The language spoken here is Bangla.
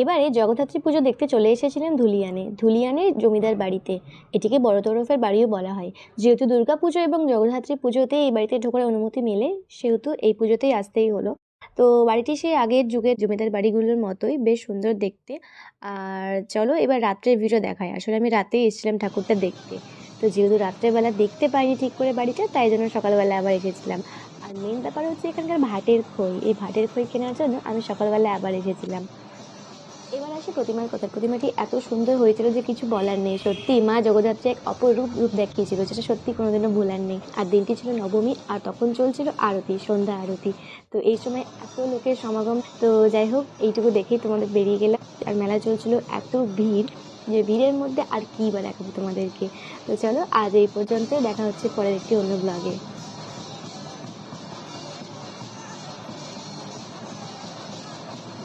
এবারে জগদ্ধাত্রী পুজো দেখতে চলে এসেছিলেন ধুলিয়ানে। ধুলিয়ানের জমিদার বাড়িতে। এটিকে বড় তরফের বাড়িও বলা হয়। যেহেতু দুর্গা পুজো এবং জগদ্ধাত্রী পুজোতে এই বাড়িতে ঢোকার অনুমতি মেলে, সেহেতু এই পুজোতেই আসতেই হলো। তো বাড়িটি সেই আগের যুগের জমিদার বাড়িগুলোর মতোই বেশ সুন্দর দেখতে। আর চলো এবার রাত্রের ভিডিও দেখায় আসলে আমি রাতেই এসেছিলাম ঠাকুরটা দেখতে। তো যেহেতু রাত্রেবেলা দেখতে পাইনি ঠিক করে বাড়িটা, তাই জন্য সকালবেলা আবার এসেছিলাম। আর মেন ব্যাপার হচ্ছে এখানকার ভাটের খই। এই ভাটের খই কেনার জন্য আমি সকালবেলা আবার এসেছিলাম। এবার আসি প্রতিমার কথা। প্রতিমাটি এত সুন্দর হয়েছিল যে কিছু বলার নেই। সত্যি, মা জগদ্ধাত্রী এক অপরূপ রূপ দেখিয়েছিল যেটা সত্যি কোনোদিনও ভোলার নেই। আর দিনটি ছিল নবমী, আর তখন চলছিল আরতি, সন্ধ্যা আরতি। তো এই সময় এত লোকের সমাগম। তো যাই হোক, এইটুকু দেখেই তোমাদের বেরিয়ে গেলাম। আর মেলা চলছিল এত ভিড় যে ভিড়ের মধ্যে আর কী বা দেখাবো তোমাদেরকে। তো চলো, আজ এই পর্যন্ত দেখা হচ্ছে পরের একটি অন্য ব্লগে